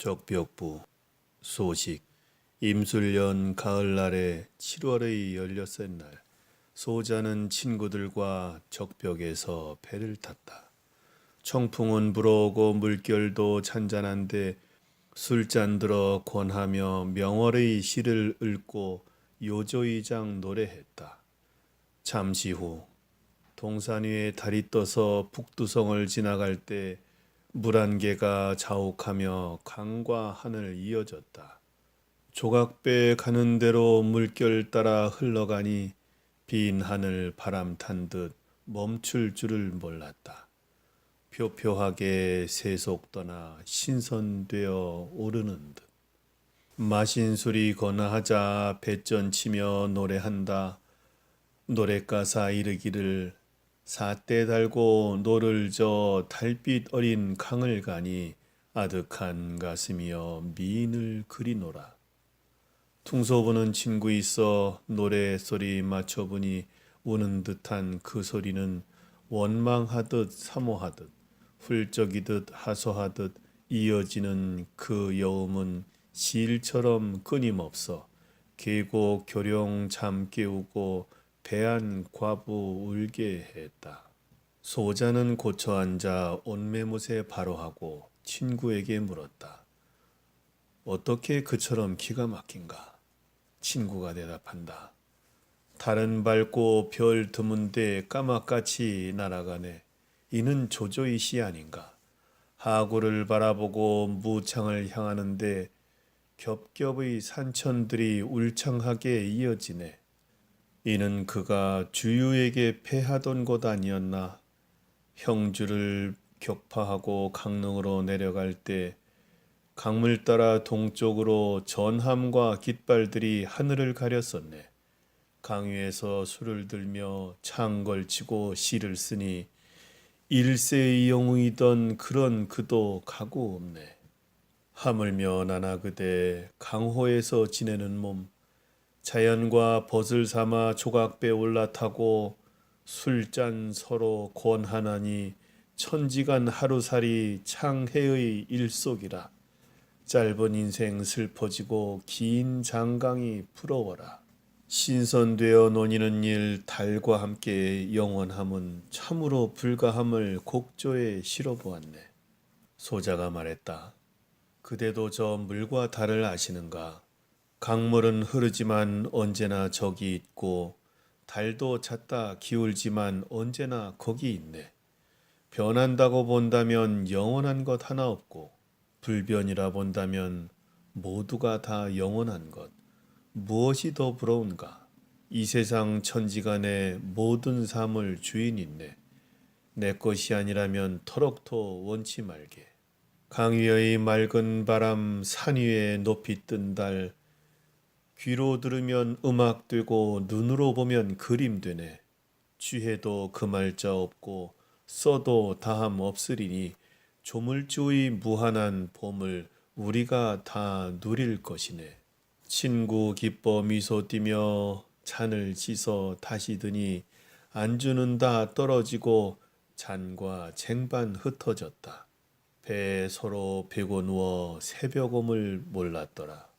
적벽부 소식 임술년 가을날에 7월의 열렸을 날 소자는 친구들과 적벽에서 배를 탔다. 청풍은 불어오고 물결도 잔잔한데 술잔 들어 권하며 명월의 시를 읊고 요조이장 노래했다. 잠시 후 동산 위에 달이 떠서 북두성을 지나갈 때 물한 개가 자욱하며 강과 하늘 이어졌다. 조각배 가는 대로 물결 따라 흘러가니 빈 하늘 바람 탄 듯 멈출 줄을 몰랐다. 표표하게 세속 떠나 신선되어 오르는 듯. 마신 술이 거나하자 배전 치며 노래한다. 노래가사 이르기를 사대 달고 노를 저 달빛 어린 강을 가니 아득한 가슴이여 미인을 그리노라. 퉁소 부는 친구 있어 노래 소리 맞춰보니 우는 듯한 그 소리는 원망하듯 사모하듯 훌쩍이듯 하소하듯 이어지는 그 여음은 시일처럼 끊임없어 계곡 교룡 잠 깨우고 배안 과부 울게 했다. 소자는 고쳐 앉아 온매무새 바로하고 친구에게 물었다. 어떻게 그처럼 기가 막힌가? 친구가 대답한다. 달은 밝고 별 드문데 까맣같이 날아가네. 이는 조조의 시 아닌가? 하구를 바라보고 무창을 향하는데 겹겹의 산천들이 울창하게 이어지네. 이는 그가 주유에게 패하던 곳 아니었나? 형주를 격파하고 강릉으로 내려갈 때 강물 따라 동쪽으로 전함과 깃발들이 하늘을 가렸었네. 강 위에서 술을 들며 창 걸 치고 시를 쓰니 일세의 영웅이던 그런 그도 가고 없네. 하물며 나나 그대 강호에서 지내는 몸 자연과 벗을 삼아 조각배 올라타고 술잔 서로 권하나니 천지간 하루살이 창해의 일속이라. 짧은 인생 슬퍼지고 긴 장강이 부러워라. 신선되어 논이는 일 달과 함께 영원함은 참으로 불가함을 곡조에 실어 보았네. 소자가 말했다. 그대도 저 물과 달을 아시는가 강물은 흐르지만 언제나 저기 있고 달도 잦다 기울지만 언제나 거기 있네. 변한다고 본다면 영원한 것 하나 없고 불변이라 본다면 모두가 다 영원한 것. 무엇이 더 부러운가? 이 세상 천지간의 모든 삶을 주인 있네. 내 것이 아니라면 터럭도 원치 말게. 강 위의 맑은 바람, 산 위에 높이 뜬 달, 귀로 들으면 음악 되고 눈으로 보면 그림 되네. 취해도 그 말자 없고 써도 다함 없으리니 조물주의 무한한 봄을 우리가 다 누릴 것이네. 친구 기뻐 미소 띠며 잔을 씻어 다시 드니 안주는 다 떨어지고 잔과 쟁반 흩어졌다. 배에 서로 베고 누워 새벽옴을 몰랐더라.